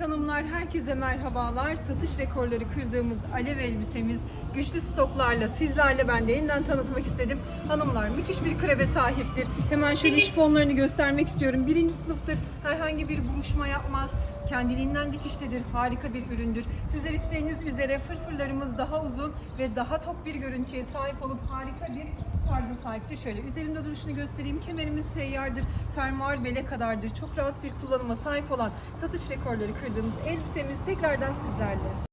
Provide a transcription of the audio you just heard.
Evet hanımlar herkese merhabalar. Satış rekorları kırdığımız alev elbisemiz güçlü stoklarla sizlerle ben de yeniden tanıtmak istedim. Hanımlar müthiş bir krebe sahiptir. Hemen şöyle şifonlarını göstermek istiyorum. Birinci sınıftır. Herhangi bir buruşma yapmaz. Kendiliğinden dikiştedir. Harika bir üründür. Sizler isteğiniz üzere fırfırlarımız daha uzun ve daha tok bir görüntüye sahip olup harika bir tarza sahiptir. Şöyle üzerimde duruşunu göstereyim. Kemerimiz seyyardır. Fermuar bele kadardır. Çok rahat bir kullanıma sahip olan satış rekorları kırdığımız elbisemiz tekrardan sizlerle.